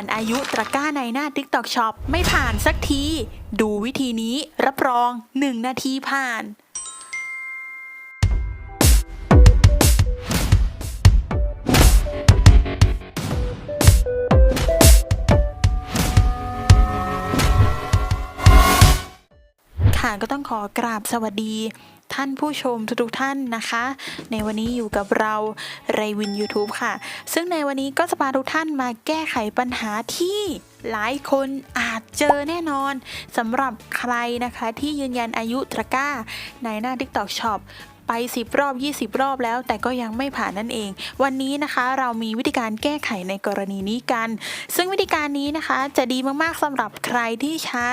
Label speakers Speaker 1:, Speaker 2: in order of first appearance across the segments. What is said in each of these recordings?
Speaker 1: นอายุตะก้าในหน้า TikTok Shop ไม่ผ่านสักที ดูวิธีนี้รับรอง 1 นาทีผ่าน ค่ะก็ต้องขอกราบสวัสดี ท่านผู้ชมทุกๆท่านนะคะ ในวันนี้อยู่กับเราไรวิน YouTube ค่ะ ซึ่งในวันนี้ก็จะพาทุกท่านมาแก้ไขปัญหาที่หลายคนอาจเจอแน่นอนสำหรับใครนะคะที่ยืนยันอายุตะก้าในหน้า TikTok Shop ไป 10 รอบ 20 รอบแล้ว แต่ก็ยังไม่ผ่านนั่นเอง วันนี้นะคะเรามีวิธีการแก้ไขในกรณีนี้กัน ซึ่งวิธีการนี้นะคะจะดีมากๆสำหรับใครที่ใช้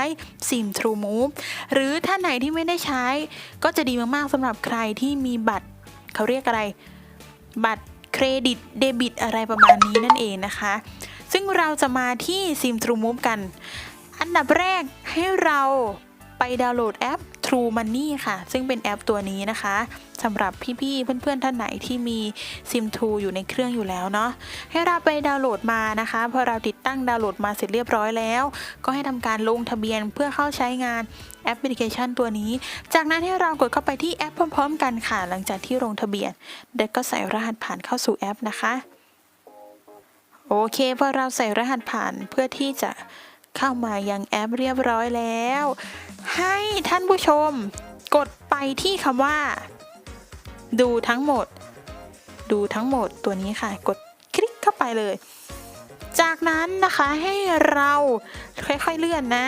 Speaker 1: ซิม True Move หรือท่านไหนที่ไม่ได้ใช้ ก็จะดีมากๆสำหรับใครที่มีบัตรเขาเรียกอะไร บัตรเครดิตเดบิตอะไรประมาณนี้นั่นเองนะคะ ซึ่งเราจะมาที่ซิม True Move กัน อันดับแรกให้เราไปดาวน์โหลดแอป True Money ค่ะ ซึ่งเป็นแอปตัวนี้นะคะสำหรับพี่ๆเพื่อนๆท่านไหนที่มีซิม True อยู่ในเครื่องอยู่แล้วเนาะให้เราไปดาวน์โหลดมานะคะพอเราติดตั้งดาวน์โหลดมาเสร็จเรียบร้อยแล้ว ก็ให้ทำการลงทะเบียนเพื่อเข้าใช้งานแอปพลิเคชันตัวนี้ จากนั้นให้เรากดเข้าไปที่แอปพร้อมๆ กันค่ะ หลังจากที่ลงทะเบียน เด็กก็ใส่รหัสผ่านเข้าสู่แอปนะคะ โอเคพอเราใส่รหัสผ่านเพื่อที่จะ เข้ามายังแอปเรียบร้อยแล้ว ให้ท่านผู้ชมกดไปที่คำว่า ดูทั้งหมด ดูทั้งหมดตัวนี้ค่ะ กดคลิกเข้าไปเลย จากนั้นนะคะให้เราค่อยๆเลื่อนนะ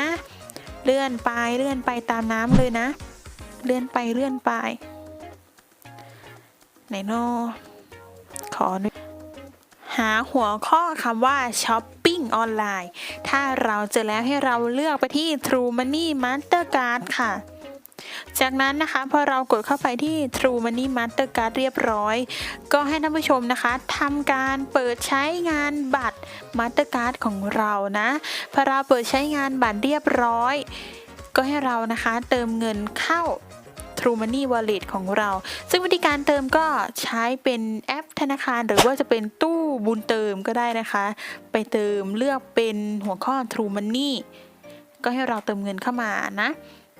Speaker 1: เลื่อนไปเลื่อนไปตามน้ำเลยนะ เลื่อนไปเลื่อนไปไหนนอขอหน่อยหาหัวข้อคำว่าช้อป ออนไลน์ ถ้าเราเจอแล้วให้เราเลือกไปที่ True Money Mastercard ค่ะจากนั้นนะคะพอเรากดเข้าไปที่ True Money Mastercard เรียบร้อย ก็ให้ท่านผู้ชมนะคะทำการเปิดใช้งานบัตร Mastercard ของเรานะพอเราเปิดใช้งานบัตรเรียบร้อย ก็ให้เรานะคะเติมเงินเข้า True Money Wallet ของเรา ซึ่งวิธีการเติมก็ใช้เป็นแอปธนาคารหรือว่าจะเป็นตู้ บุญเติมก็ได้นะคะ ไปเติมเลือกเป็นหัวข้อ True Money ก็ให้เราเติมเงินเข้ามานะ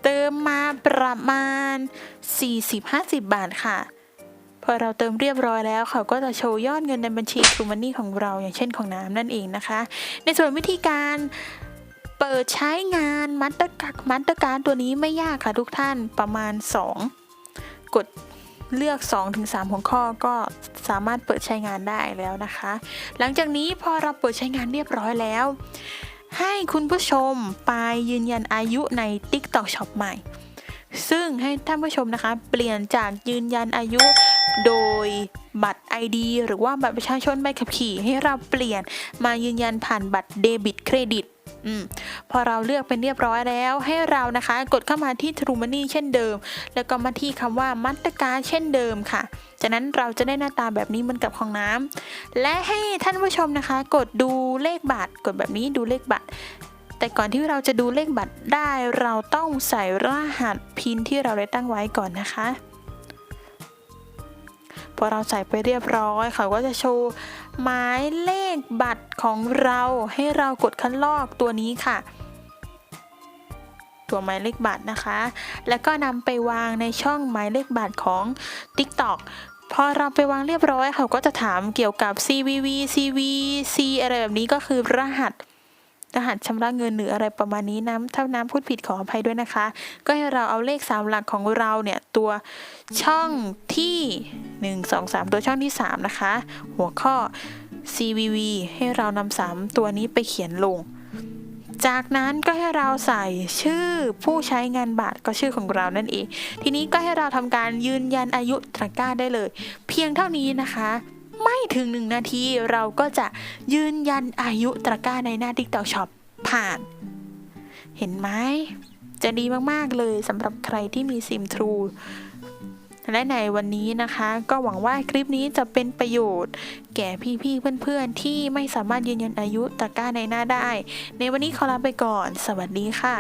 Speaker 1: เติมมาประมาณ 40-50 บาทค่ะ พอเราเติมเรียบร้อยแล้วเขาก็จะโชว์ยอดเงินในบัญชี True Money ของเราอย่างเช่นของน้ำนั่นเองนะคะ ในส่วนวิธีการเปิดใช้งานมัตเตอร์การ์มัตเตอร์การตัวนี้ไม่ยากค่ะทุกท่านประมาณ 2 กด เลือก 2-3 หัวข้อก็สามารถเปิดใช้งานได้แล้วนะคะ หลังจากนี้พอเราเปิดใช้งานเรียบร้อยแล้ว ให้คุณผู้ชมไปยืนยันอายุใน TikTok Shop ใหม่ ซึ่งให้ท่านผู้ชมนะคะ เปลี่ยนจากยืนยันอายุโดยบัตร ID หรือว่าบัตรประชาชนใบขับขี่ ให้เราเปลี่ยนมายืนยันผ่านบัตรเดบิตเครดิต อพอเราเลือกเป็นเรียบร้อยแล้ว ให้เรานะคะ กดเข้ามาที่ True Money เช่นเดิม แล้วก็มาที่คำว่ามัตตการเช่นเดิมค่ะ จากนั้นเราจะได้หน้าตาแบบนี้เหมือนกับของน้ำและให้ท่านผู้ชมนะคะ กดดูเลขบัตรกดแบบนี้ดูเลขบัตรแต่ก่อนที่เราจะดูเลขบัตรได้ เราต้องใส่รหัสพินที่เราได้ตั้งไว้ก่อนนะคะ พอเราใส่ไปเรียบร้อยเขาก็จะโชว์หมายเลขบัตรของเราให้เรากดคัดลอกตัวนี้ค่ะ ตัวหมายเลขบัตรนะคะ แล้วก็นำไปวางในช่องหมายเลขบัตรของ TikTok พอเราไปวางเรียบร้อยเขาก็จะถามเกี่ยวกับ CVV CVC อะไรแบบนี้ก็คือรหัส รหัสชำระเงินหรืออะไรประมาณนี้น้ำถ้าน้ำพูดผิดขออภัยด้วยนะคะ ก็ให้เราเอาเลขสามหลักของเราเนี่ยตัวช่องที่ 1 2 3 ตัวช่องที่ 3 นะคะ หัวข้อ CVV ให้เรานำสามตัวนี้ไปเขียนลง จากนั้นก็ให้เราใส่ชื่อผู้ใช้งานบัตรก็ชื่อของเรานั่นเอง ทีนี้ก็ให้เราทำการยืนยันอายุตะกร้าได้เลย เพียงเท่านี้นะคะ ไม่ถึง1นาทีเราก็จะยืนยันอายุตะกร้าในหน้า TikTok Shop ผ่าน เห็นไหมจะดีมาก ๆ เลยสำหรับใครที่มีซิม True และในวันนี้นะคะ ก็หวังว่าคลิปนี้จะเป็นประโยชน์ แก่พี่ๆเพื่อนๆ ที่ไม่สามารถยืนยันอายุตะกร้าในหน้าได้ ในวันนี้ขอลาไปก่อน สวัสดีค่ะ